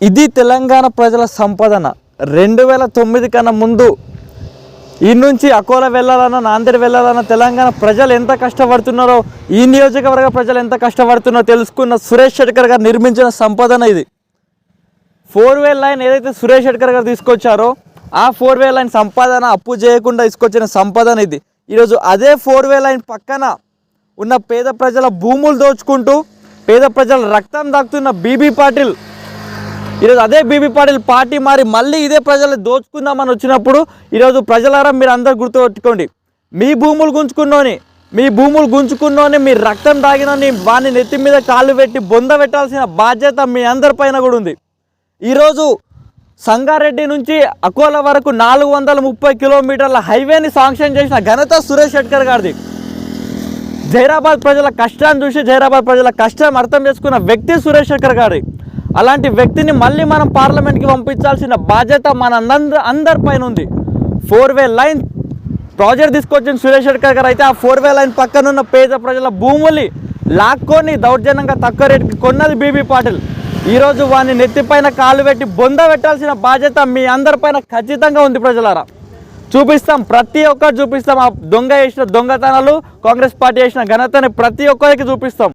ఇది తెలంగాణ ప్రజల సంపదన. రెండు వేల తొమ్మిది కన్నా ముందు ఈ నుంచి అకోలా వెళ్ళాలన్నా నాందేడ్ వెళ్ళాలన్నా తెలంగాణ ప్రజలు ఎంత కష్టపడుతున్నారో ఈ నియోజకవర్గ ప్రజలు ఎంత కష్టపడుతున్నారో తెలుసుకున్న సురేష్ షెట్కర్ గారు నిర్మించిన సంపదన ఇది. ఫోర్ వే లైన్ ఏదైతే సురేష్ షెట్కర్ గారు తీసుకొచ్చారో ఆ ఫోర్ వే లైన్ సంపాదన అప్పు చేయకుండా తీసుకొచ్చిన సంపదన ఇది. ఈరోజు అదే ఫోర్ వే లైన్ పక్కన ఉన్న పేద ప్రజల భూములు దోచుకుంటూ పేద ప్రజల రక్తం దాక్కుతున్న బీబీ పాటిల్ ఈరోజు అదే బీబీ పాటిల్ పార్టీ మారి మళ్ళీ ఇదే ప్రజలు దోచుకుందామని వచ్చినప్పుడు ఈరోజు ప్రజలారా మీరు అందరు గుర్తుపెట్టుకోండి. మీ భూములు గుంజుకున్నోని మీ భూములు గుంజుకున్నోని మీ రక్తం తాగినని వాని నెత్తి మీద కాళ్ళు పెట్టి బొంద పెట్టాల్సిన బాధ్యత మీ అందరి పైన కూడా ఉంది. ఈరోజు సంగారెడ్డి నుంచి అకోలా వరకు నాలుగు వందల ముప్పై కిలోమీటర్ల హైవేని శాంక్షన్ చేసిన ఘనత సురేష్ షెట్కర్ గారిది. జైరాబాద్ ప్రజల కష్టాన్ని చూసి జైరాబాద్ ప్రజల కష్టం అర్థం చేసుకున్న వ్యక్తి సురేష్ శేఖర్ గారి. అలాంటి వ్యక్తిని మళ్ళీ మనం పార్లమెంట్కి పంపించాల్సిన బాధ్యత మన అందరి అందరి పైన ఉంది ఫోర్ వే లైన్ ప్రాజెక్ట్ తీసుకొచ్చిన సురేష్ శెట్కర్ గారు అయితే ఆ ఫోర్ వే లైన్ పక్కనున్న పేద ప్రజల భూముల్ని లాక్కొని దౌర్జన్యంగా తక్కువ రేటుకి కొన్నది బీబీ పాటిల్. ఈరోజు వాని నెత్తిపైన కాలు పెట్టి బొంద పెట్టాల్సిన బాధ్యత మీ అందరిపైన ఖచ్చితంగా ఉంది ప్రజలారా. చూపిస్తాం ప్రతి ఒక్కరు చూపిస్తాం. ఆ దొంగ వేసిన దొంగతనాలు కాంగ్రెస్ పార్టీ చేసిన ఘనతని ప్రతి ఒక్కరికి చూపిస్తాం.